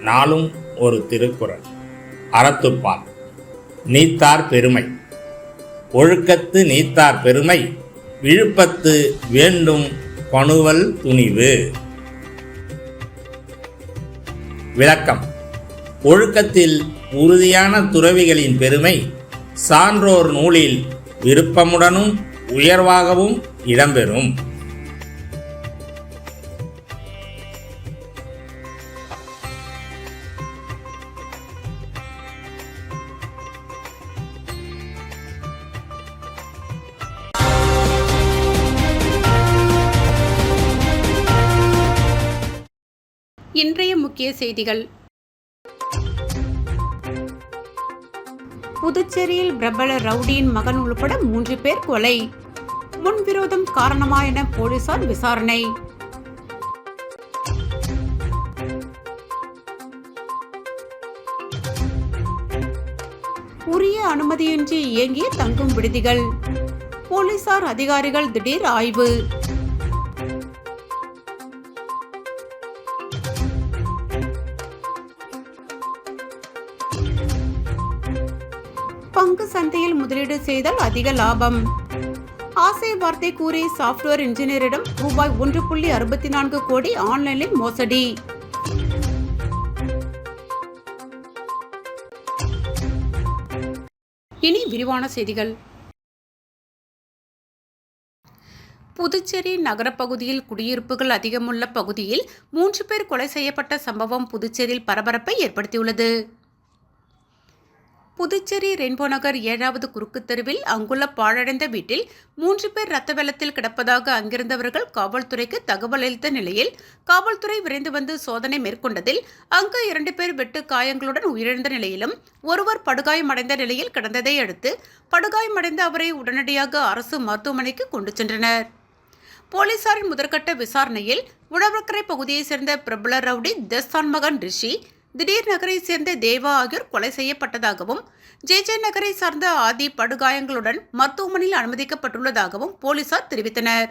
நாளும் ஒரு திருக்குறள். அறத்துப்பால். நீத்தார் பெருமை. ஒழுக்கத்து நீத்தார் பெருமை. விழுப்பத்து வேண்டும் பணுவல் துணிவு. விளக்கம். ஒழுக்கத்தில் உறுதியான துறவிகளின் பெருமை சான்றோர் நூலில் விருப்பமுடனும் உயர்வாகவும் இடம்பெறும். இன்றைய முக்கிய செய்திகள். புதுச்சேரியில் பிரபல ரவுடியின் மகன் உள்பட மூன்று பேர் கொலை. முன்விரோதம் காரணமா என போலீசார் விசாரணை. உரிய அனுமதியின்றி இயங்கிய தங்கும் விடுதிகள். போலீசார் அதிகாரிகள் திடீர் ஆய்வு. சந்தையில் முதலீடு செய்தால் அதிக லாபம். ஆசை வார்த்தை கூறி சாஃப்ட்வேர் இன்ஜினியரிடம் ரூபாய் ஒன்று புள்ளி அறுபத்தி நான்கு கோடி ஆன்லைனில் மோசடி. இனி விரிவான செய்திகள். புதுச்சேரி நகரப்பகுதியில் குடியிருப்புகள் அதிகமுள்ள பகுதியில் மூன்று பேர் கொலை செய்யப்பட்ட சம்பவம் புதுச்சேரியில் பரபரப்பை ஏற்படுத்தியுள்ளது. புதுச்சேரி ரெயின்போ நகர் ஏழாவது குறுக்கு தெருவில் அங்குள்ள பாழடைந்த வீட்டில் மூன்று பேர் ரத்த வெள்ளத்தில் கிடப்பதாக அங்கிருந்தவர்கள் காவல்துறைக்கு தகவல் அளித்த நிலையில் காவல்துறை விரைந்து வந்து சோதனை மேற்கொண்டதில் அங்கு இரண்டு பேர் வெட்டு காயங்களுடன் உயிரிழந்த நிலையிலும் ஒருவர் படுகாயமடைந்த நிலையில் கிடந்ததை அடுத்து படுகாயமடைந்த அவரை உடனடியாக அரசு மருத்துவமனைக்கு கொண்டு சென்றனர். போலீசாரின் முதற்கட்ட விசாரணையில் உழவக்கரை பகுதியைச் சேர்ந்த பிரபல ரவுடி தஸ்தான் மகன் ரிஷி திடீர் நகரை சேர்ந்த தேவா ஆகியோர் கொலை செய்யப்பட்டதாகவும் ஜே ஜே நகரை சார்ந்த ஆதி படுகாயங்களுடன் மருத்துவமனையில் அனுமதிக்கப்பட்டுள்ளதாகவும் போலீசார் தெரிவித்தனர்.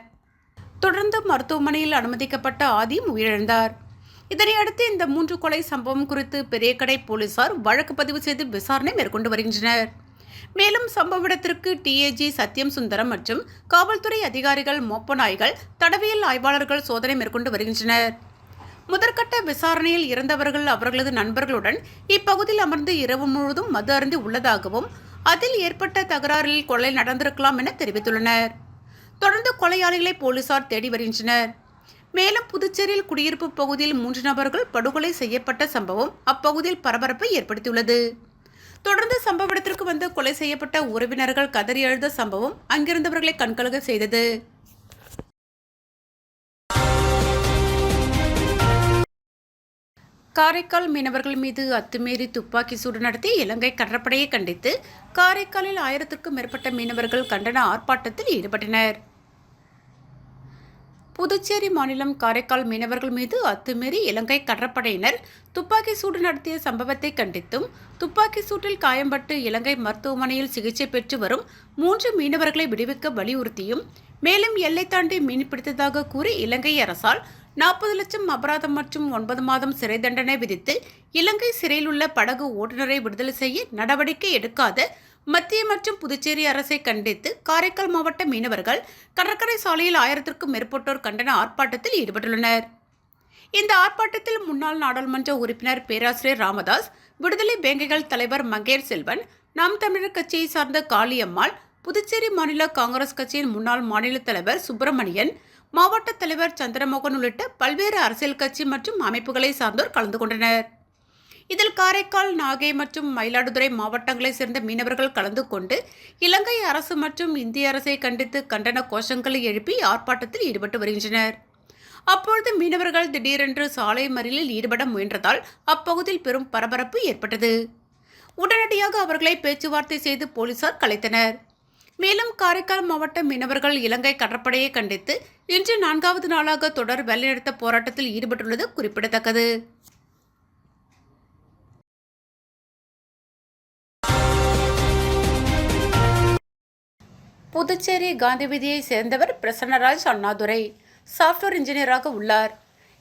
தொடர்ந்து மருத்துவமனையில் அனுமதிக்கப்பட்ட ஆதியும் உயிரிழந்தார். இதனையடுத்து இந்த மூன்று கொலை சம்பவம் குறித்து பெரியக்கடை போலீசார் வழக்கு பதிவு செய்து விசாரணை மேற்கொண்டு வருகின்றனர். மேலும் சம்பவ இடத்திற்கு டிஏஜி சத்யம் சுந்தரம் மற்றும் காவல்துறை அதிகாரிகள் மோப்ப நாய்கள் தடவியல் ஆய்வாளர்கள் சோதனை மேற்கொண்டு வருகின்றனர். முதற்கட்ட விசாரணையில் இறந்தவர்கள் அவர்களது நண்பர்களுடன் இப்பகுதியில் அமர்ந்து இரவு முழுவதும் மது அருந்தி உள்ளதாகவும் அதில் ஏற்பட்ட தகராறில் கொலை நடந்திருக்கலாம் என தெரிவித்துள்ளனர். தொடர்ந்து கொலையாளிகளை போலீசார் தேடி வருகின்றனர். மேலும் புதுச்சேரியில் குடியிருப்பு பகுதியில் மூன்று நபர்கள் படுகொலை செய்யப்பட்ட சம்பவம் அப்பகுதியில் பரபரப்பை ஏற்படுத்தியுள்ளது. தொடர்ந்து சம்பவ இடத்திற்கு வந்து கொலை செய்யப்பட்ட உறவினர்கள் கதறி எழுத சம்பவம் அங்கிருந்தவர்களை கண்கலக செய்தது. காரைக்கால் மீனவர்கள் மீது அத்துமீறி துப்பாக்கி சூடு நடத்தி இலங்கை கடற்படையை கண்டித்து காரைக்காலில் ஆயிரத்திற்கும் மேற்பட்ட மீனவர்கள் கண்டன ஆர்ப்பாட்டத்தில் ஈடுபட்டனர். புதுச்சேரி மாநிலம் காரைக்கால் மீனவர்கள் மீது அத்துமீறி இலங்கை கடற்படையினர் துப்பாக்கி சூடு நடத்திய சம்பவத்தை கண்டித்தும் துப்பாக்கி சூட்டில் காயம்பட்டு இலங்கை மருத்துவமனையில் சிகிச்சை பெற்று வரும் மூன்று மீனவர்களை விடுவிக்க வலியுறுத்தியும் மேலும் எல்லை தாண்டி மீன் பிடித்ததாக கூறி இலங்கை அரசால் நாற்பது லட்சம் அபராதம் மற்றும் ஒன்பது மாதம் சிறை தண்டனை விதித்து இலங்கை சிறையில் உள்ள படகு ஓட்டுநரை விடுதலை செய்ய நடவடிக்கை எடுக்காத மத்திய மற்றும் புதுச்சேரி அரசை கண்டித்து காரைக்கால் மாவட்ட மீனவர்கள் கடற்கரை சாலையில் ஆயிரத்திற்கும் மேற்பட்டோர் கண்டன ஆர்ப்பாட்டத்தில் ஈடுபட்டுள்ளனர். இந்த ஆர்ப்பாட்டத்தில் முன்னாள் நாடாளுமன்ற உறுப்பினர் பேராசிரியர் ராமதாஸ் விடுதலை பேங்கைகள் தலைவர் மகேர் செல்வன் நாம் தமிழர் கட்சியை சார்ந்த காளியம்மாள் புதுச்சேரி மாநில காங்கிரஸ் கட்சியின் முன்னாள் மாநில தலைவர் சுப்பிரமணியன் மாவட்ட தலைவர் சந்திரமோகன் உள்ளிட்ட பல்வேறு அரசியல் கட்சி மற்றும் அமைப்புகளை சார்ந்தோர் கலந்து கொண்டனர். இதில் காரைக்கால் நாகை மற்றும் மயிலாடுதுறை மாவட்டங்களைச் சேர்ந்த மீனவர்கள் கலந்து கொண்டு இலங்கை அரசு மற்றும் இந்திய அரசை கண்டித்து கண்டன கோஷங்களை எழுப்பி ஆர்ப்பாட்டத்தில் ஈடுபட்டு வருகின்றனர். அப்பொழுது மீனவர்கள் திடீரென்று சாலை மறியலில் ஈடுபட முயன்றதால் அப்பகுதியில் பெரும் பரபரப்பு ஏற்பட்டது. உடனடியாக அவர்களை பேச்சுவார்த்தை செய்து போலீசார் கலைத்தனர். மேலும் காரைக்கால் மாவட்ட மீனவர்கள் இலங்கை கடற்படையை கண்டித்து இன்று நான்காவது நாளாக தொடர் வேலைநிறுத்த போராட்டத்தில் ஈடுபட்டுள்ளது குறிப்பிடத்தக்கது. புதுச்சேரி காந்தி வீதியை சேர்ந்தவர் பிரசன்னராஜ் அண்ணாதுரை. சாஃப்ட்வேர் இன்ஜினியராக உள்ளார்.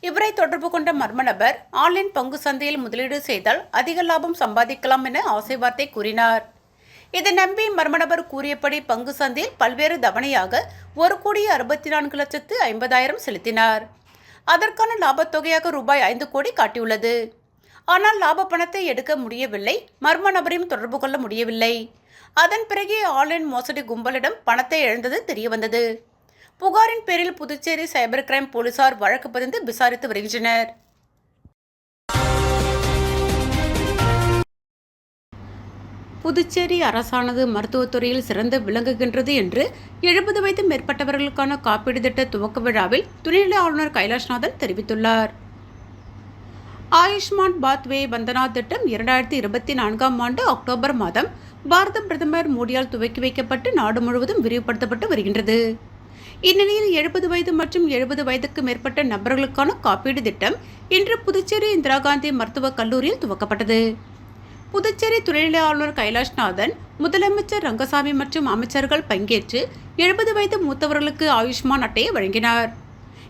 இவரை தொடர்பு கொண்ட மர்ம நபர் ஆன்லைன் பங்கு சந்தையில் முதலீடு செய்தால் அதிக லாபம் சம்பாதிக்கலாம் என ஆசை வார்த்தை கூறினார். இதை நம்பி மர்ம நபர் கூறியபடி பங்கு சந்தையில் பல்வேறு தவணையாக ஒரு கோடி அறுபத்தி நான்கு லட்சத்து ஐம்பதாயிரம் செலுத்தினார். அதற்கான லாபத்தொகையாக ரூபாய் ஐந்து கோடி காட்டியுள்ளது. ஆனால் லாப பணத்தை எடுக்க முடியவில்லை. மர்ம நபரையும் தொடர்பு கொள்ள முடியவில்லை. அதன் பிறகே ஆன்லைன் மோசடி கும்பலிடம் பணத்தை இழந்தது தெரியவந்தது. புகாரின் பேரில் புதுச்சேரி சைபர் கிரைம் போலீசார் வழக்கு பதிந்து விசாரித்து வருகின்றனர். புதுச்சேரி அரசானது மருத்துவத்துறையில் சிறந்து விளங்குகின்றது என்று எழுபது வயது மேற்பட்டவர்களுக்கான காப்பீடு திட்ட துவக்க விழாவில் துணைநிலை ஆளுநர் கைலாஷ்நாதன் தெரிவித்துள்ளார். ஆயுஷ்மான் பாத்வே வந்தனா திட்டம் இரண்டாயிரத்தி இருபத்தி நான்காம் ஆண்டு அக்டோபர் மாதம் பாரத பிரதமர் மோடியால் துவக்கி வைக்கப்பட்டு நாடு முழுவதும் விரிவுபடுத்தப்பட்டு வருகின்றது. இந்நிலையில் எழுபது வயது மற்றும் எழுபது வயதுக்கு மேற்பட்ட நபர்களுக்கான காப்பீடு திட்டம் இன்று புதுச்சேரி இந்திரா காந்தி மருத்துவக் கல்லூரியில் துவக்கப்பட்டது. புதுச்சேரி துணைநிலை ஆளுநர் கைலாஷ்நாதன் முதலமைச்சர் ரங்கசாமி மற்றும் அமைச்சர்கள் பங்கேற்று எழுபது வயது மூத்தவர்களுக்கு ஆயுஷ்மான் அட்டையை வழங்கினார்.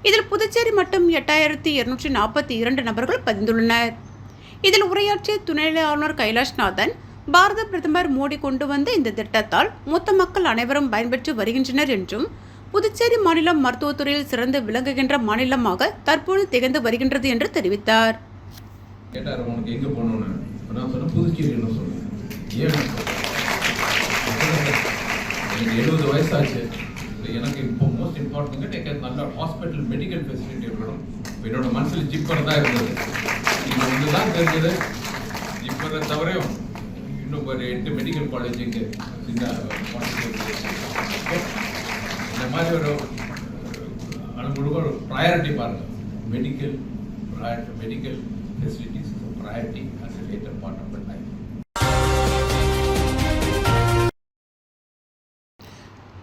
இதில் புதுச்சேரி மட்டும் எட்டாயிரத்தி இருநூற்றி நாற்பத்தி இரண்டு நபர்கள் பதிந்துள்ளனர். இதில் உரையாற்றிய துணைநிலை ஆளுநர் கைலாஷ்நாதன் பாரத பிரதமர் மோடி கொண்டு வந்த இந்த திட்டத்தால் மூத்த மக்கள் அனைவரும் பயன்பெற்று வருகின்றனர் என்றும் புதுச்சேரி மாநிலம் மருத்துவத்துறையில் சிறந்து விளங்குகின்ற மாநிலமாக தற்போது திகழ்ந்து வருகின்றது என்று தெரிவித்தார். நான் சொன்னேன் புதுச்சேரின்னு சொன்னேன் ஏன் எனக்கு எழுபது வயசாச்சு. எனக்கு இப்போ மோஸ்ட் இம்பார்ட்டன்ட் எனக்கு நல்ல ஹாஸ்பிட்டல் மெடிக்கல் ஃபெசிலிட்டி இருக்கணும். என்னோட மனசில் ஜிப்பர் தான் இருந்தது. இப்போ ஒன்று தான் தெரிஞ்சது ஜிப்பரை தவிர இன்னும் ஒரு எட்டு மெடிக்கல் காலேஜ் இங்கே சின்ன இந்த மாதிரி ஒரு அனுபவம் ஒரு ப்ரையாரிட்டி பாருங்கள் medical medical facilities priority later part of the life.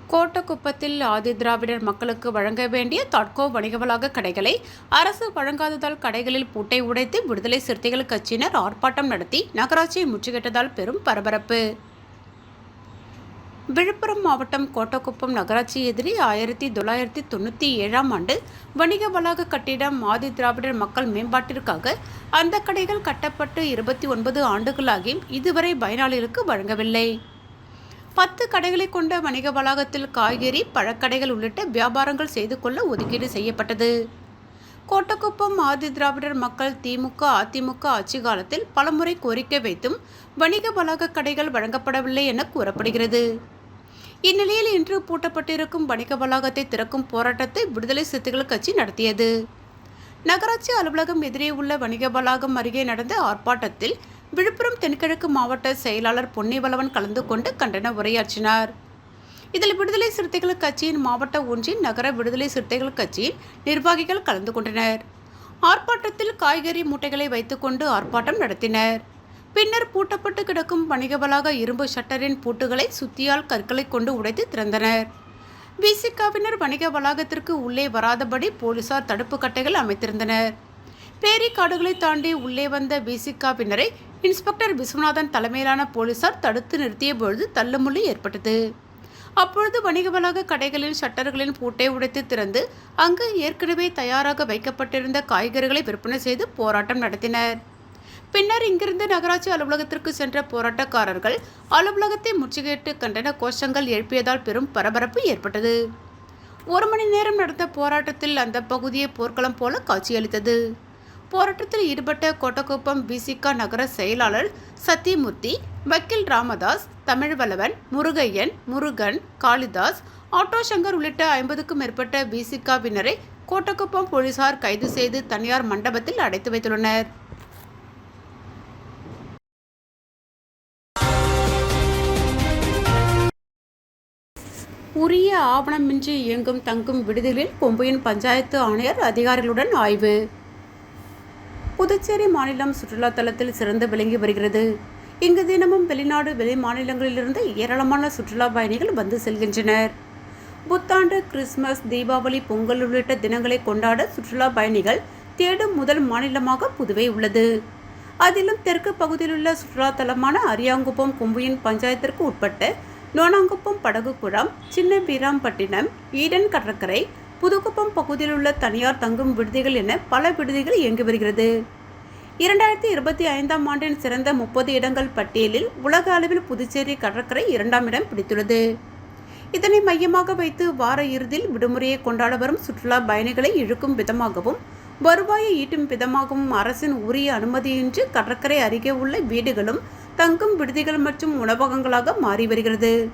கோட்டக்குப்பத்தில் ஆதி திராவிடர் மக்களுக்கு வழங்க வேண்டிய தட்கோ வணிக வளாக கடைகளை அரசு வழங்காததால் கடைகளில் பூட்டை உடைத்து விடுதலை சிறுத்தைகள் கட்சியினர் ஆர்ப்பாட்டம் நடத்தி நகராட்சியை முற்றுகிட்டதால் பெரும் பரபரப்பு விழுப்புரம் மாவட்டம் கோட்டக்குப்பம் நகராட்சி எதிரி ஆயிரத்தி தொள்ளாயிரத்தி தொண்ணூற்றி ஏழாம் ஆண்டு வணிக வளாக கட்டிடம் ஆதி திராவிடர் மக்கள் மேம்பாட்டிற்காக அந்த கடைகள் கட்டப்பட்டு இருபத்தி ஒன்பது ஆண்டுகளாகியும் இதுவரை பயனாளிகளுக்கு வழங்கவில்லை. பத்து கடைகளை கொண்ட வணிக வளாகத்தில் காய்கறி பழக்கடைகள் உள்ளிட்ட வியாபாரங்கள் செய்து கொள்ள ஒதுக்கீடு செய்யப்பட்டது. கோட்டக்குப்பம் ஆதி திராவிடர் மக்கள் திமுக அதிமுக ஆட்சி காலத்தில் பலமுறை கோரிக்கை வைத்தும் வணிக வளாக கடைகள் வழங்கப்படவில்லை என கூறப்படுகிறது. இந்நிலையில் இன்று பூட்டப்பட்டிருக்கும் வணிக வளாகத்தை திறக்கும் போராட்டத்தை விடுதலை சிறுத்தைகள் கட்சி நடத்தியது. நகராட்சி அலுவலகம் எதிரே உள்ள வணிக வளாகம் அருகே நடந்த ஆர்ப்பாட்டத்தில் விழுப்புரம் தென்கிழக்கு மாவட்ட செயலாளர் பொன்னிவளவன் கலந்து கொண்டு கண்டன உரையாற்றினார். இதில் விடுதலை சிறுத்தைகள் கட்சியின் மாவட்ட ஒன்றின் நகர விடுதலை சிறுத்தைகள் கட்சியின் நிர்வாகிகள் கலந்து கொண்டனர். ஆர்ப்பாட்டத்தில் காய்கறி மூட்டைகளை வைத்துக்கொண்டு ஆர்ப்பாட்டம் நடத்தினர். பின்னர் பூட்டப்பட்டு கிடக்கும் வணிக வளாக இரும்பு ஷட்டரின் பூட்டுகளை சுத்தியால் கற்களை கொண்டு உடைத்து திறந்தனர். விசிகாவினர் வணிக வளாகத்திற்கு உள்ளே வராதபடி போலீசார் தடுப்பு கட்டைகள் அமைத்திருந்தனர். பேரிக்காடுகளை தாண்டி உள்ளே வந்த விசிகாவினரை இன்ஸ்பெக்டர் விஸ்வநாதன் தலைமையிலான போலீசார் தடுத்து நிறுத்திய பொழுது தள்ளுமுள்ளி ஏற்பட்டது. அப்பொழுது வணிக வளாக கடைகளின் ஷட்டர்களின் பூட்டை உடைத்து திறந்து அங்கு ஏற்கனவே தயாராக வைக்கப்பட்டிருந்த காய்கறிகளை விற்பனை செய்து போராட்டம் நடத்தினர். பின்னர் இங்கிருந்து நகராட்சி அலுவலகத்திற்கு சென்ற போராட்டக்காரர்கள் அலுவலகத்தை முற்றுகையிட்டு கண்டன கோஷங்கள் எழுப்பியதால் பெரும் பரபரப்பு ஏற்பட்டது. ஒரு மணி நேரம் நடந்த போராட்டத்தில் அந்த பகுதியை போர்க்களம் போல காட்சியளித்தது. போராட்டத்தில் ஈடுபட்ட கோட்டக்குப்பம் பிசிக நகர செயலாளர் சத்தியமூர்த்தி வக்கீல் ராமதாஸ் தமிழ்வளவன் முருகையன் முருகன் காளிதாஸ் ஆட்டோ சங்கர் உள்ளிட்ட ஐம்பதுக்கும் மேற்பட்ட பிசிகாவினரை கோட்டக்குப்பம் போலீசார் கைது செய்து தனியார் மண்டபத்தில் அடைத்து வைத்துள்ளனர். உரிய ஆவணமின்றி இயங்கும் தங்கும் விடுதிகளில் கொம்பையின் பஞ்சாயத்து ஆணையர் அதிகாரிகளுடன் ஆய்வு. புதுச்சேரி மாநிலம் சுற்றுலா தலத்தில் சிறந்து விளங்கி வருகிறது. இங்கு தினமும் வெளிநாடு வெளி மாநிலங்களிலிருந்து ஏராளமான சுற்றுலா பயணிகள் வந்து செல்கின்றனர். புத்தாண்டு கிறிஸ்மஸ் தீபாவளி பொங்கல் உள்ளிட்ட தினங்களை கொண்டாட சுற்றுலா பயணிகள் தேடும் முதல் மாநிலமாக புதுவை உள்ளது. அதிலும் தெற்கு பகுதியிலுள்ள சுற்றுலா தலமான அரியாங்குப்பம் கொம்புயின் பஞ்சாயத்திற்கு உட்பட்ட நோனாங்குப்பம் படகு சின்ன வீராம்பட்டினம் ஈடன் கடற்கரை புதுக்குப்பம் பகுதியில் உள்ள தனியார் தங்கும் விடுதிகள் என பல விடுதிகள் இயங்கி வருகிறது. இரண்டாயிரத்தி இருபத்தி ஐந்தாம் ஆண்டின் சிறந்த முப்பது இடங்கள் பட்டியலில் உலக அளவில் புதுச்சேரி கடற்கரை இரண்டாம் இடம் பிடித்துள்ளது. இதனை மையமாக வைத்து வார இறுதியில் விடுமுறையை கொண்டாட வரும் சுற்றுலா பயணிகளை இழுக்கும் விதமாகவும் வருவாயை ஈட்டும் விதமாகவும் அரசின் உரிய அனுமதியின்றி கடற்கரை அருகே உள்ள வீடுகளும் தங்கும் விடுதிகள் மற்றும் உணவகங்களாக மாறி வருகிறது.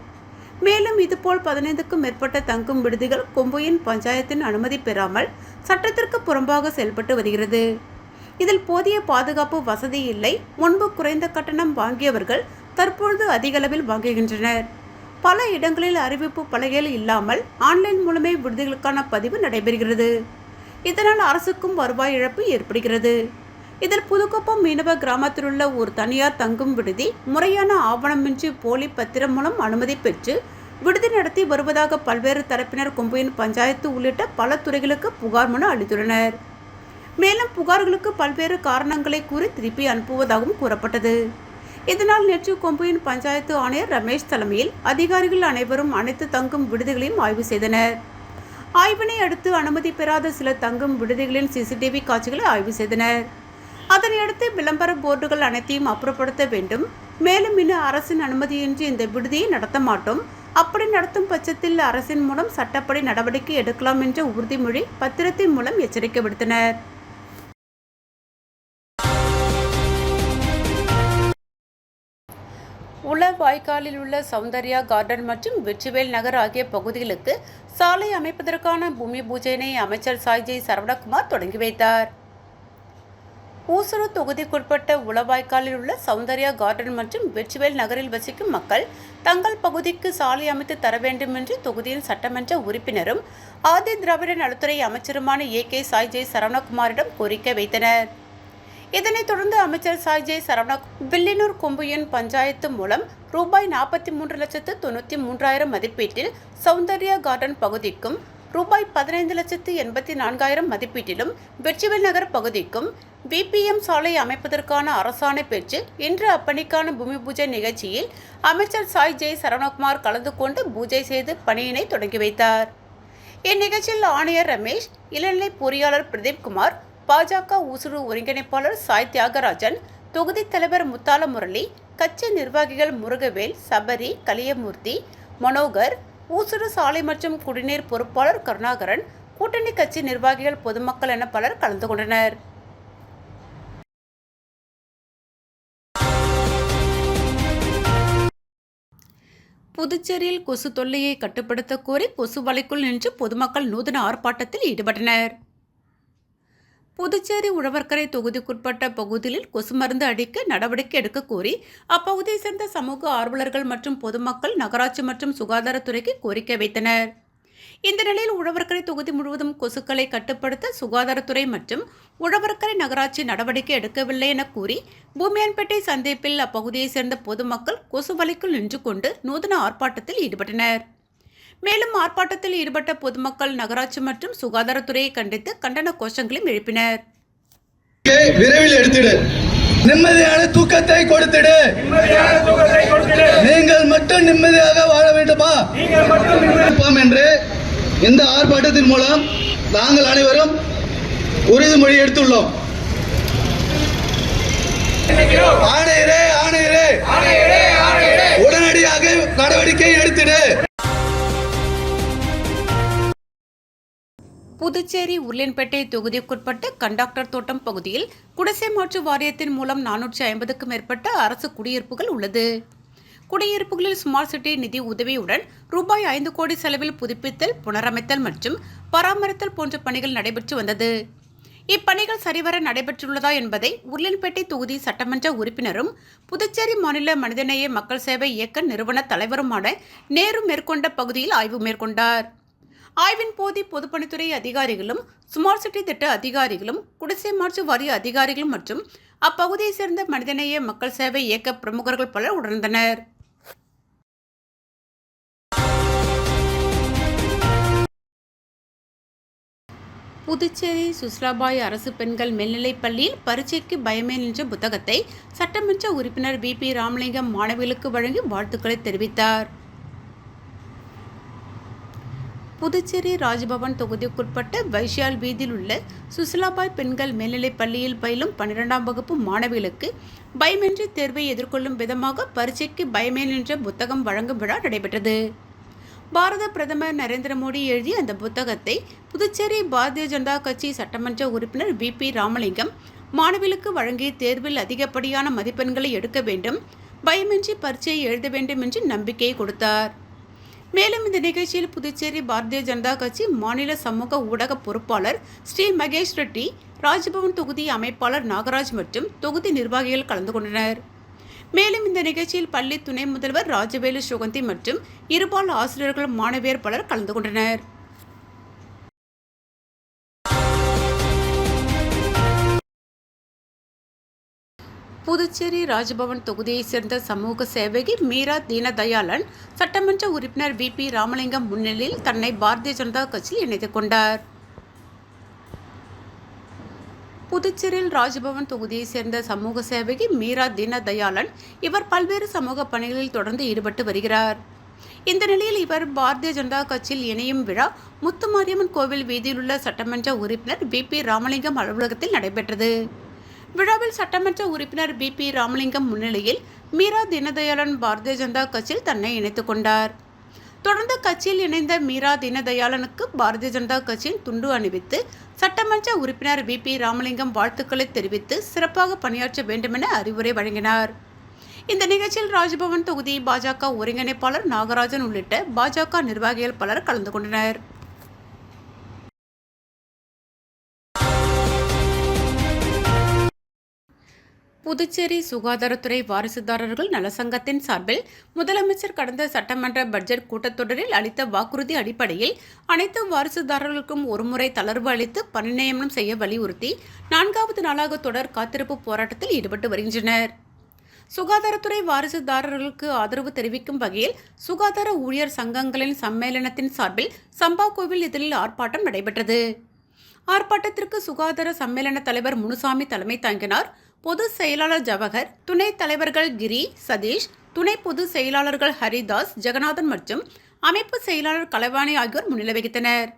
மேலும் இதுபோல் பதினைந்துக்கும் மேற்பட்ட தங்கும் விடுதிகள் கொம்புயின் பஞ்சாயத்தின் அனுமதி பெறாமல் சட்டத்திற்கு புறம்பாக செயல்பட்டு வருகிறது. இதில் போதிய பாதுகாப்பு வசதி இல்லை. முன்பு குறைந்த கட்டணம் வாங்கியவர்கள் தற்பொழுது அதிகளவில் வாங்குகின்றனர். பல இடங்களில் அறிவிப்பு பலகைகள் இல்லாமல் ஆன்லைன் மூலமே விடுதிகளுக்கான பதிவு நடைபெறுகிறது. இதனால் அரசுக்கும் வருவாய் இழப்பு ஏற்படுகிறது. இதில் புதுக்குப்பம் மீனவ கிராமத்தில் உள்ள ஒரு தனியார் தங்கும் விடுதி முறையான ஆவணமின்றி போலி பத்திரம் மூலம் அனுமதி பெற்று விடுதி நடத்தி வருவதாக பல்வேறு தரப்பினர் கொம்பையின் பஞ்சாயத்து உள்ளிட்ட பல துறைகளுக்கு புகார் மனு அளித்துள்ளனர். மேலும் புகார்களுக்கு பல்வேறு காரணங்களை கூறி திருப்பி அனுப்புவதாகவும் கூறப்பட்டது. இதனால் நேற்று கொம்பையின் பஞ்சாயத்து ஆணையர் ரமேஷ் தலைமையில் அதிகாரிகள் அனைவரும் அனைத்து தங்கும் விடுதிகளையும் ஆய்வு செய்தனர். ஆய்வினை அடுத்து அனுமதி பெறாத சில தங்கும் விடுதிகளின் சிசிடிவி காட்சிகளை ஆய்வு செய்தனர். அதனையடுத்து விளம்பர போர்டுகள் அனைத்தையும் அப்புறப்படுத்த வேண்டும். மேலும் இன்னும் அரசின் அனுமதியின்றி இந்த விடுதியை நடத்த மாட்டோம். அப்படி நடத்தும் பட்சத்தில் அரசின் மூலம் சட்டப்படி நடவடிக்கை எடுக்கலாம் என்ற உறுதிமொழி பத்திரத்தின் மூலம் எச்சரிக்கை விடுத்தனர். உள வாய்க்காலில் உள்ள சௌந்தர்யா கார்டன் மற்றும் வெற்றிவேல் நகர் ஆகிய பகுதிகளுக்கு சாலை அமைப்பதற்கான பூமி பூஜையினை அமைச்சர் சாய்ஜி சரவணகுமார் தொடங்கி வைத்தார். ஊசுரு தொகுதிக்குட்பட்ட உளவாய்க்காலில் உள்ள சௌந்தர்யா கார்டன் மற்றும் வெற்றிவேல் நகரில் வசிக்கும் மக்கள் தங்கள் பகுதிக்கு சாலை அமைத்து தர வேண்டும் என்று தொகுதியின் சட்டமன்ற உறுப்பினரும் ஆதி திராவிட நலத்துறை அமைச்சருமான ஏ. கே. சாய்ஜே சரவணகுமாரிடம் கோரிக்கை வைத்தனர். இதனைத் தொடர்ந்து அமைச்சர் சாய்ஜே சரவணா வில்லினூர் கொம்புயன் பஞ்சாயத்து மூலம் ரூபாய் நாற்பத்தி மூன்று லட்சத்து தொண்ணூற்றி மூன்றாயிரம் மதிப்பீட்டில் சௌந்தர்யா கார்டன் பகுதிக்கும் ரூபாய் பதினைந்து லட்சத்து எண்பத்தி நான்காயிரம் மதிப்பீட்டிலும் வெற்றிவேல் நகர் பகுதிக்கும் பிபிஎம் சாலை அமைப்பதற்கான அரசாணை பெற்று இன்று அப்பணிக்கான பூமி பூஜை நிகழ்ச்சியில் அமைச்சர் சாய் ஜெய் சரவணகுமார் கலந்து கொண்டு பூஜை செய்து பணியினை தொடங்கி வைத்தார். இந்நிகழ்ச்சியில் ஆணையர் ரமேஷ் இளநிலை பொறியாளர் பிரதீப் குமார் பாஜக உசுறு ஒருங்கிணைப்பாளர் சாய் தியாகராஜன் தொகுதி தலைவர் முத்தால முரளி கட்சி நிர்வாகிகள் முருகவேல் சபரி கலியமூர்த்தி மனோகர் ஊசுரு சாலை மற்றும் குடிநீர் பொறுப்பாளர் கருணாகரன் கூட்டணி கட்சி நிர்வாகிகள் பொதுமக்கள் என பலர் கலந்து கொண்டனர். புதுச்சேரியில் கொசு தொல்லையை கட்டுப்படுத்த கோரி கொசு வலைக்குள் நின்று பொதுமக்கள் நூதன ஆர்ப்பாட்டத்தில் ஈடுபட்டனர். புதுச்சேரி உழவர்கரை தொகுதிக்குட்பட்ட பகுதியில் கொசு மருந்து அடிக்க நடவடிக்கை எடுக்க கோரி அப்பகுதியை சேர்ந்த சமூக ஆர்வலர்கள் மற்றும் பொதுமக்கள் நகராட்சி மற்றும் சுகாதாரத்துறைக்கு கோரிக்கை வைத்தனர். இந்த நிலையில் உழவர்கரை தொகுதி முழுவதும் கொசுக்களை கட்டுப்படுத்த சுகாதாரத்துறை மற்றும் உழவர்கரை நகராட்சி நடவடிக்கை எடுக்கவில்லை என கூறி பூமியான்பேட்டை சந்திப்பில் அப்பகுதியைச் சேர்ந்த பொதுமக்கள் கொசு வலைக்குள் நின்று கொண்டு நூதன ஆர்ப்பாட்டத்தில் ஈடுபட்டனர். மேலும் ஆர்ப்பாட்டத்தில் ஈடுபட்ட பொதுமக்கள் நகராட்சி மற்றும் சுகாதாரத்துறையை கண்டித்து கண்டன கோஷங்களையும் எழுப்பினர். விரைவில் எடுத்திடு. நிம்மதியான தூக்கத்தை கொடுத்திடு. நீங்கள் மட்டும் நிம்மதியாக வாழ வேண்டுமா? என்று இந்த ஆர்ப்பாட்டத்தின் மூலம் நாங்கள் அனைவரும் உறுதிமொழி எடுத்துள்ளோம். ஆணையரே ஆணையரே. உடனடியாக புதுச்சேரி உருளின்பேட்டை தொகுதிக்குட்பட்ட கண்டாக்டர் தோட்டம் பகுதியில் குடிசை மாற்று வாரியத்தின் மூலம் நானூற்றி ஐம்பதுக்கும் மேற்பட்ட அரசு குடியிருப்புகள் உள்ளது. குடியிருப்புகளில் ஸ்மார்ட் சிட்டி நிதி உதவியுடன் ரூபாய் ஐந்து கோடி செலவில் புதுப்பித்தல் புனரமைத்தல் மற்றும் பராமரித்தல் போன்ற பணிகள் நடைபெற்று வந்தது. இப்பணிகள் சரிவர நடைபெற்றுள்ளதா என்பதை உருளன்பேட்டை தொகுதி சட்டமன்ற உறுப்பினரும் புதுச்சேரி மாநில மனிதநேய மக்கள் சேவை இயக்க நிறுவன தலைவருமான நேரு மேற்கொண்ட பகுதியில் ஆய்வு மேற்கொண்டார். ஆய்வின் போது பொதுப்பணித்துறை அதிகாரிகளும் ஸ்மார்ட் சிட்டி திட்ட அதிகாரிகளும் குடிசை மாற்று வாரிய அதிகாரிகளும் மற்றும் அப்பகுதியைச் சேர்ந்த மனிதநேய மக்கள் சேவை இயக்க பிரமுகர்கள் பலர் உணர்ந்தனர் புதுச்சேரி சுஸ்லாபாய் அரசு பெண்கள் மேல்நிலைப் பள்ளியில் பரீட்சைக்கு பயமே நின்ற புத்தகத்தை சட்டமன்ற உறுப்பினர் வி. பி. ராமலிங்கம் மாணவிகளுக்கு வழங்கி வாழ்த்துக்களை தெரிவித்தார். புதுச்சேரி ராஜ்பவன் தொகுதிக்குட்பட்ட வைஷால் வீதியில் உள்ள சுசிலாபாய் பெண்கள் மேல்நிலைப் பள்ளியில் பயிலும் பன்னிரெண்டாம் வகுப்பு மாணவிகளுக்கு பயமின்றி தேர்வை எதிர்கொள்ளும் விதமாக பரீட்சைக்கு பயமே நின்ற புத்தகம் வழங்கும் விழா நடைபெற்றது. பாரத பிரதமர் நரேந்திர மோடி எழுதிய அந்த புத்தகத்தை புதுச்சேரி பாரதிய ஜனதா கட்சி சட்டமன்ற உறுப்பினர் வி. பி. ராமலிங்கம் மாணவிகளுக்கு வழங்கிய தேர்வில் அதிகப்படியான மதிப்பெண்களை எடுக்க வேண்டும் பயமின்றி பரீட்சையை எழுத வேண்டும் என்று நம்பிக்கையை கொடுத்தார். மேலும் இந்த நிகழ்ச்சியில் புதுச்சேரி பாரதிய ஜனதா கட்சி மாநில சமூக ஊடக பொறுப்பாளர் ஸ்ரீ மகேஷ் ரெட்டி ராஜ்பவன் தொகுதி அமைப்பாளர் நாகராஜ் மற்றும் தொகுதி நிர்வாகிகள் கலந்து கொண்டனர். மேலும் இந்த நிகழ்ச்சியில் பள்ளி துணை முதல்வர் ராஜவேலு சுகந்தி மற்றும் இருபால் ஆசிரியர்கள் மாணவியர் பலர் கலந்து கொண்டனர். புதுச்சேரி ராஜ்பவன் தொகுதியைச் சேர்ந்த சமூக சேவகி மீரா தீனதயாளன் சட்டமன்ற உறுப்பினர் வி பி ராமலிங்கம் முன்னிலையில் தன்னை பாரதிய ஜனதா கட்சியில் இணைத்துக் கொண்டார். புதுச்சேரியில் ராஜ்பவன் தொகுதியைச் சேர்ந்த சமூக சேவகி மீரா தீனதயாளன் இவர் பல்வேறு சமூக பணிகளில் தொடர்ந்து ஈடுபட்டு வருகிறார். இந்த நிலையில் இவர் பாரதிய ஜனதா கட்சியில் இணையும் விழா முத்துமாரியம்மன் கோவில் வீதியில் உள்ள சட்டமன்ற உறுப்பினர் வி பி ராமலிங்கம் அலுவலகத்தில் நடைபெற்றது. விழாவில் சட்டமன்ற உறுப்பினர் பி பி ராமலிங்கம் முன்னிலையில் மீரா தீனதயாளன் பாரதிய ஜனதா கட்சியில் தன்னை இணைத்துக் கொண்டார். தொடர்ந்து கட்சியில் இணைந்த மீரா தீனதயாளனுக்கு பாரதிய ஜனதா கட்சியின் துண்டு அணிவித்து சட்டமன்ற உறுப்பினர் வி பி ராமலிங்கம் வாழ்த்துக்களை தெரிவித்து சிறப்பாக பணியாற்ற வேண்டுமென அறிவுரை வழங்கினார். இந்த நிகழ்ச்சியில் ராஜ்பவன் தொகுதி பாஜக ஒருங்கிணைப்பாளர் நாகராஜன் உள்ளிட்ட பாஜக நிர்வாகிகள் பலர் கலந்து கொண்டனர். புதுச்சேரி சுகாதாரத்துறை வாரிசுதாரர்கள் நலசங்கத்தின் சார்பில் முதலமைச்சர் கடந்த சட்டமன்ற பட்ஜெட் கூட்டத்தொடரில் அளித்த வாக்குறுதி அடிப்படையில் அனைத்து வாரிசுதாரர்களுக்கும் ஒருமுறை தளர்வு அளித்து பணிநியமனம் செய்ய வலியுறுத்தி நான்காவது நாளாக தொடர் காத்திருப்பு போராட்டத்தில் ஈடுபட்டு வருகின்றனர். சுகாதாரத்துறை வாரிசுதாரர்களுக்கு ஆதரவு தெரிவிக்கும் வகையில் சுகாதார ஊழியர் சங்கங்களின் சம்மேளனத்தின் சார்பில் சம்பா கோவில் இதழில் ஆர்ப்பாட்டம் நடைபெற்றது. ஆர்ப்பாட்டத்திற்கு சுகாதார சம்மேளன தலைவர் முனுசாமி தலைமை தாங்கினார். பொதுச் செயலாளர் ஜவஹர் துணைத் தலைவர்கள் கிரி சதீஷ் துணை பொதுச் செயலாளர்கள் ஹரிதாஸ் ஜெகநாதன் மற்றும் அமைப்பு செயலாளர் கலைவாணி ஆகியோர் முன்னிலை வகித்தனர்.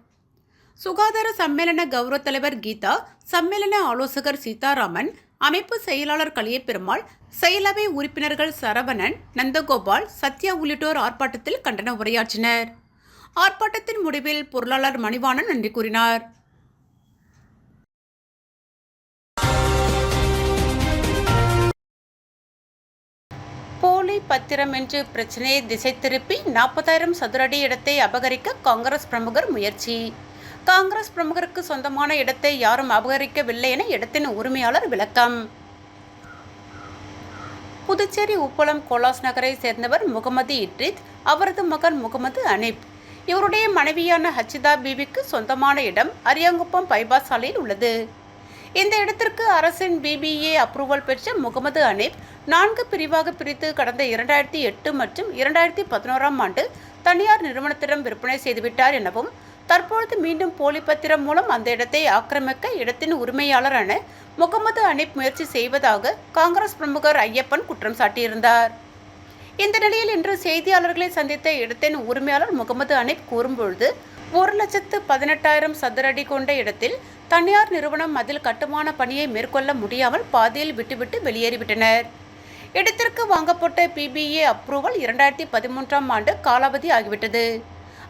சுகாதார சம்மேளன கௌரவ தலைவர் கீதா சம்மேளன ஆலோசகர் சீதாராமன் அமைப்பு செயலாளர் கலியப்பெருமாள் செயலவை உறுப்பினர்கள் சரவணன் நந்தகோபால் சத்யா உள்ளிட்டோர் ஆர்ப்பாட்டத்தில் கண்டன உரையாற்றினர். ஆர்ப்பாட்டத்தின் முடிவில் பொருளாளர் மணிவாணன் நன்றி கூறினார். போலி பத்திரம் என்று பிரச்சனையை திசை திருப்பி நாற்பதாயிரம் சதுரடி இடத்தை அபகரிக்க காங்கிரஸ் பிரமுகர் முயற்சி. காங்கிரஸ் பிரமுகருக்கு சொந்தமான இடத்தை யாரும் அபகரிக்கவில்லை என இடத்தின் உரிமையாளர் விளக்கம். புதுச்சேரி உப்பளம் கோலாஸ் நகரை சேர்ந்தவர் முகமது இட்ரித் அவரது மகன் முகமது அனீப். இவருடைய மனைவியான ஹச்சிதா பீவிக்கு சொந்தமான இடம் அரியாங்குப்பம் பைபாஸ் சாலையில் உள்ளது. இந்த இடத்திற்கு அரசின் பிபிஏ அப்ரூவல் பெற்ற முகமது அனீப் நான்கு பிரிவாக பிரித்து கடந்த இரண்டாயிரத்தி எட்டு மற்றும் இரண்டாயிரத்தி பதினோராம் ஆண்டு தனியார் நிறுவனத்திடம் விற்பனை செய்துவிட்டார் எனவும் தற்பொழுது மீண்டும் போலி பத்திரம் மூலம் அந்த இடத்தை ஆக்கிரமிக்க இடத்தின் உரிமையாளரான முகமது அனீப் முயற்சி செய்வதாக காங்கிரஸ் பிரமுகர் ஐயப்பன் குற்றம் சாட்டியிருந்தார். இந்த நிலையில் இன்று செய்தியாளர்களை சந்தித்த இடத்தின் உரிமையாளர் முகமது அனீப் கூறும்பொழுது ஒரு லட்சத்து பதினெட்டாயிரம் சதுர அடி கொண்ட இடத்தில் தனியார் நிறுவனம் அதில் கட்டுமான பணியை மேற்கொள்ள முடியாமல் பாதியில் விட்டுவிட்டு வெளியேறிவிட்டனர். இடத்திற்கு வாங்கப்பட்ட பிபிஏ அப்ரூவல் இரண்டாயிரத்தி பதிமூன்றாம் ஆண்டு காலாவதி ஆகிவிட்டது.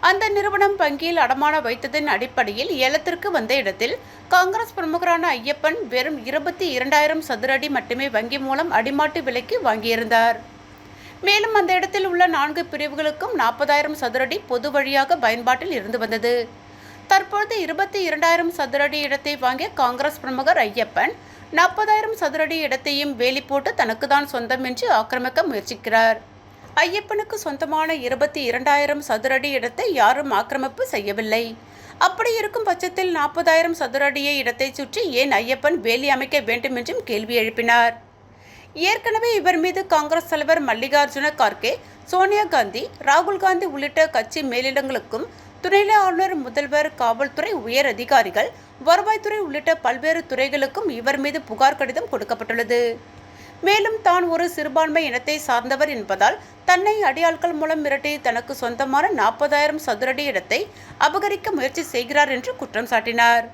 அந்த நிறுவனம் வங்கியில் அடமான வைத்ததன் அடிப்படையில் ஏலத்திற்கு வந்த இடத்தில் காங்கிரஸ் பிரமுகரான ஐயப்பன் வெறும் இருபத்தி இரண்டாயிரம் சதுர அடி மட்டுமே வங்கி மூலம் அடிமாட்டு விலைக்கு வாங்கியிருந்தார். மேலும் அந்த இடத்தில் உள்ள நான்கு பிரிவுகளுக்கும் நாற்பதாயிரம் சதுரடி பொது வழியாக பயன்பாட்டில் இருந்து வந்தது. தற்பொழுது இருபத்தி இரண்டாயிரம் சதுரடி இடத்தை வாங்கிய காங்கிரஸ் பிரமுகர் ஐயப்பன் நாற்பதாயிரம் சதுரடி இடத்தையும் வேலி போட்டு தனக்கு தான் சொந்தம் என்று ஆக்கிரமிக்க முயற்சிக்கிறார். ஐயப்பனுக்கு சொந்தமான இருபத்தி இரண்டாயிரம் சதுரடி இடத்தை யாரும் ஆக்கிரமிப்பு செய்யவில்லை. அப்படி இருக்கும் பட்சத்தில் நாற்பதாயிரம் சதுரடியை இடத்தை சுற்றி ஏன் ஐயப்பன் வேலி அமைக்க வேண்டும் என்றும் கேள்வி எழுப்பினார். ஏற்கனவே இவர் மீது காங்கிரஸ் தலைவர் மல்லிகார்ஜுன கார்கே சோனியா காந்தி ராகுல் காந்தி உள்ளிட்ட கட்சி மேலிடங்களுக்கும் துணைநிலை ஆளுநர் முதல்வர் காவல்துறை உயர் அதிகாரிகள் வருவாய்த்துறை உள்ளிட்ட பல்வேறு துறைகளுக்கும் இவர் மீது புகார் கடிதம் கொடுக்கப்பட்டுள்ளது. மேலும் தான் ஒரு சிறுபான்மை இனத்தை சார்ந்தவர் என்பதால் தன்னை அடியாட்கள் மூலம் மிரட்டி தனக்கு சொந்தமான நாற்பதாயிரம் சதுரடி இடத்தை அபகரிக்க முயற்சி செய்கிறார் என்று குற்றம் சாட்டினார்.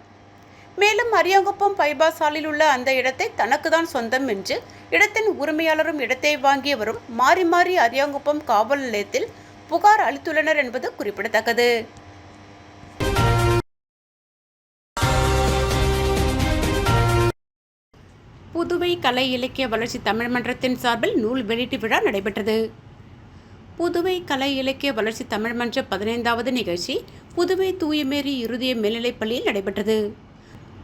மேலும் அரியாங்குப்பம் பைபாசாலில் உள்ள அந்த இடத்தை தனக்கு தான் சொந்தம் என்று இடத்தின் உரிமையாளரும் இடத்தை வாங்கியவரும் மாறி மாறி அரியாங்குப்பம் காவல் நிலையத்தில் புகார் அளித்துள்ளனர் என்பது குறிப்பிடத்தக்கது. புதுவை கலை இலக்கிய வளர்ச்சி தமிழ் மன்றத்தின் சார்பில் நூல் வெளியீட்டு விழா நடைபெற்றது. புதுவை கலை இலக்கிய வளர்ச்சி தமிழ் மன்ற பதினைந்தாவது நிகழ்ச்சி புதுவை தூயமேரி இறுதிய மேல்நிலைப் பள்ளியில் நடைபெற்றது.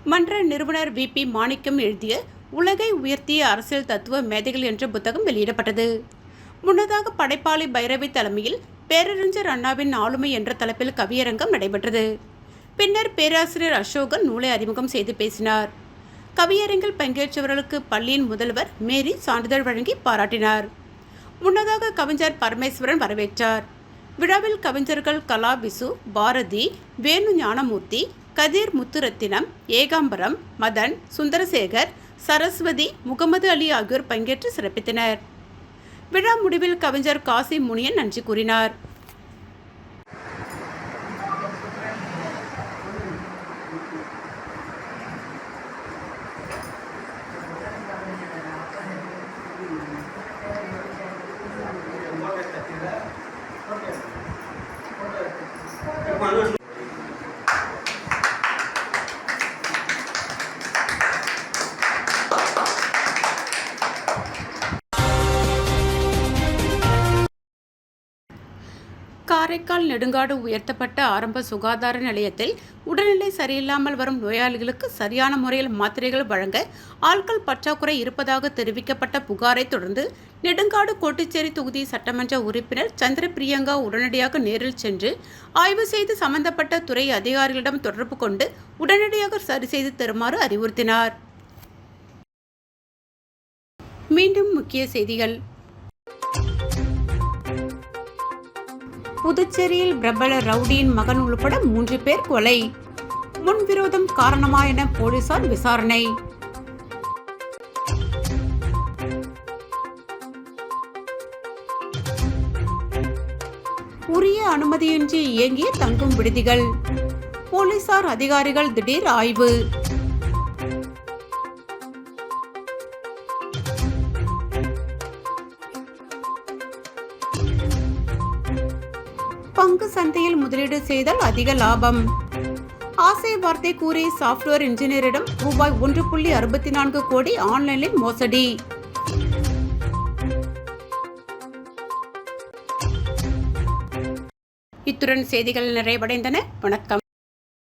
மன்ற நிறுவனர் வி. பி. மாணிக்கம் எழுதிய உலகை உயர்த்திய அரசியல் தத்துவ மேதைகள் என்ற புத்தகம் வெளியிடப்பட்டது. முன்னதாக படைப்பாளி பைரவி தலைமையில் பேரறிஞர் அண்ணாவின் ஆளுமை என்ற தலைப்பில் கவியரங்கம் நடைபெற்றது. பின்னர் பேராசிரியர் அசோகன் நூலை அறிமுகம் செய்து பேசினார். கவியரங்கில் பங்கேற்றவர்களுக்கு பள்ளியின் முதல்வர் மேரி சான்றிதழ் வழங்கி பாராட்டினார். முன்னதாக கவிஞர் பரமேஸ்வரன் வரவேற்றார். விழாவில் கவிஞர்கள் கலா விசு பாரதி வேணு ஞானமூர்த்தி கதிர் முத்துரத்தினம் ஏகாம்பரம் மதன் சுந்தரசேகர் சரஸ்வதி முகமது அலி ஆகியோர் பங்கேற்று சிறப்பித்தனர். விழா முடிவில் கவிஞர் காசி முனியன் நன்றி கூறினார். காரைக்கால் நெடுங்காடு உயர்த்தப்பட்ட ஆரம்ப சுகாதார நிலையத்தில் உடல்நிலை சரியில்லாமல் வரும் நோயாளிகளுக்கு சரியான முறையில் மாத்திரைகள் வழங்க ஆட்கள் பற்றாக்குறை இருப்பதாக தெரிவிக்கப்பட்ட புகாரை தொடர்ந்து நெடுங்காடு கோட்டுச்சேரி தொகுதி சட்டமன்ற உறுப்பினர் சந்திர பிரியங்கா உடனடியாக நேரில் சென்று ஆய்வு செய்து சம்பந்தப்பட்ட துறை அதிகாரிகளிடம் தொடர்பு கொண்டு உடனடியாக சரி செய்து தருமாறு அறிவுறுத்தினார். மீண்டும் முக்கிய செய்திகள். புதுச்சேரியில் பிரபல ரவுடியின் மகன் உள்பட மூன்று பேர் கொலை. முன்விரோதம் காரணமா என போலீசார் விசாரணை. உரிய அனுமதியின்றி இயங்கிய தங்கும் விடுதிகள். போலீசார் அதிகாரிகள் திடீர் ஆய்வு. சந்தையில் முதலீடு செய்தால் அதிக லாபம். ஆசை வார்த்தை கூறி சாஃப்ட்வேர் இன்ஜினியரிடம் ரூபாய் ஒன்று புள்ளி அறுபத்தி நான்கு கோடி ஆன்லைனில் மோசடி. இத்துடன் செய்திகள் நிறைவடைந்தன. வணக்கம்.